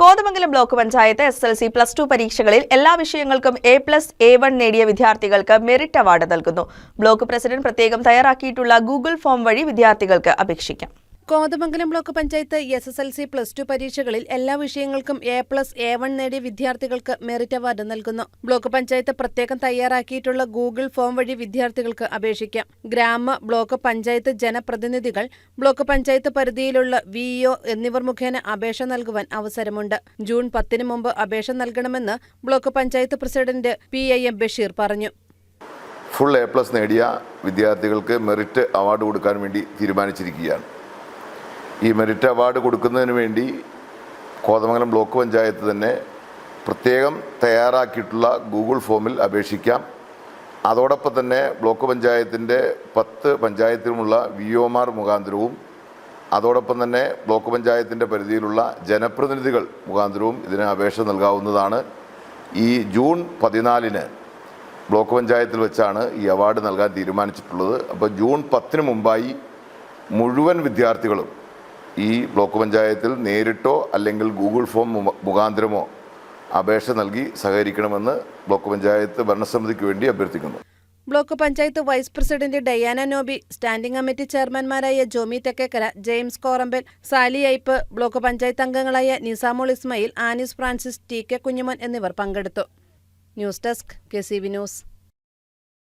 Kothamangalam block panchayat S L C plus two പരീക്ഷകളിൽ എല്ലാ വിഷയങ്ങൾക്കും എ പ്ലസ് എ വൺ നേടിയ വിദ്യാർത്ഥികൾക്ക് മെറിറ്റ് അവാർഡ് നൽകുന്നു. ബ്ലോക്ക് പ്രസിഡന്റ് പ്രത്യേകം തയ്യാറാക്കിയിട്ടുള്ള ഗൂഗിൾ ഫോം വഴി വിദ്യാർത്ഥികൾക്ക് അപേക്ഷിക്കാം. Kothamangalam block panchayat S S L C plus two പരീക്ഷകളിൽ എല്ലാ വിഷയങ്ങൾക്കും എ പ്ലസ് എ വൺ നേടിയ വിദ്യാർത്ഥികൾക്ക് മെറിറ്റ് അവാർഡ് നൽകുന്നു. ബ്ലോക്ക് പഞ്ചായത്ത് പ്രത്യേകം തയ്യാറാക്കിയിട്ടുള്ള ഗൂഗിൾ ഫോം വഴി വിദ്യാർത്ഥികൾക്ക് അപേക്ഷിക്കാം. ഗ്രാമ ബ്ലോക്ക് പഞ്ചായത്ത് ജനപ്രതിനിധികൾ ബ്ലോക്ക് പഞ്ചായത്ത് പരിധിയിലുള്ള വിഇഒ എന്നിവർ മുഖേന അപേക്ഷ നൽകുവാൻ അവസരമുണ്ട്. ജൂൺ പത്തിന് മുമ്പ് അപേക്ഷ നൽകണമെന്ന് block panchayat president P I M Basheer പറഞ്ഞു. ഫുൾ എ പ്ലസ് നേടിയ വിദ്യാർത്ഥികൾക്ക് മെറിറ്റ് അവാർഡ് കൊടുക്കാൻ വേണ്ടി തീരുമാനിച്ചിരിക്കുകയാണ്. ഈ മെറിറ്റ് അവാർഡ് കൊടുക്കുന്നതിന് വേണ്ടി കോതമംഗലം ബ്ലോക്ക് പഞ്ചായത്ത് തന്നെ പ്രത്യേകം തയ്യാറാക്കിയിട്ടുള്ള ഗൂഗിൾ ഫോമിൽ അപേക്ഷിക്കാം. അതോടൊപ്പം തന്നെ ബ്ലോക്ക് പഞ്ചായത്തിന്റെ പത്ത് പഞ്ചായത്തിലുമുള്ള വി ഒമാർ മുഖാന്തരവും അതോടൊപ്പം തന്നെ ബ്ലോക്ക് പഞ്ചായത്തിന്റെ പരിധിയിലുള്ള ജനപ്രതിനിധികൾ മുഖാന്തരവും ഇതിന് അപേക്ഷ നൽകാവുന്നതാണ്. ഈ ജൂൺ പതിനാലിന് ബ്ലോക്ക് പഞ്ചായത്തിൽ വെച്ചാണ് ഈ അവാർഡ് നൽകാൻ തീരുമാനിച്ചിട്ടുള്ളത്. അപ്പോൾ ജൂൺ പത്തിന് മുമ്പായി മുഴുവൻ വിദ്യാർത്ഥികളും ഈ ബ്ലോക്ക് പഞ്ചായത്തിൽ നേരിട്ടോ അല്ലെങ്കിൽ ഗൂഗിൾ ഫോം മുഖാന്തരമോ അപേക്ഷ നൽകി സഹകരിക്കണമെന്ന് ബ്ലോക്ക് പഞ്ചായത്ത് ഭരണസമിതിക്ക് വേണ്ടി അഭ്യർത്ഥിക്കുന്നു. Block panchayat vice president Diana Nobi standing committee ചെയർമാൻമാരായ Jomy Thekkekara James Korampal Sally Ipe block panchayat അംഗങ്ങളായ നിസാമോൾ ഇസ്മയിൽ ആനിസ് ഫ്രാൻസിസ് ടി കെ കുഞ്ഞുമോൻ എന്നിവർ പങ്കെടുത്തു. News desk K C V news.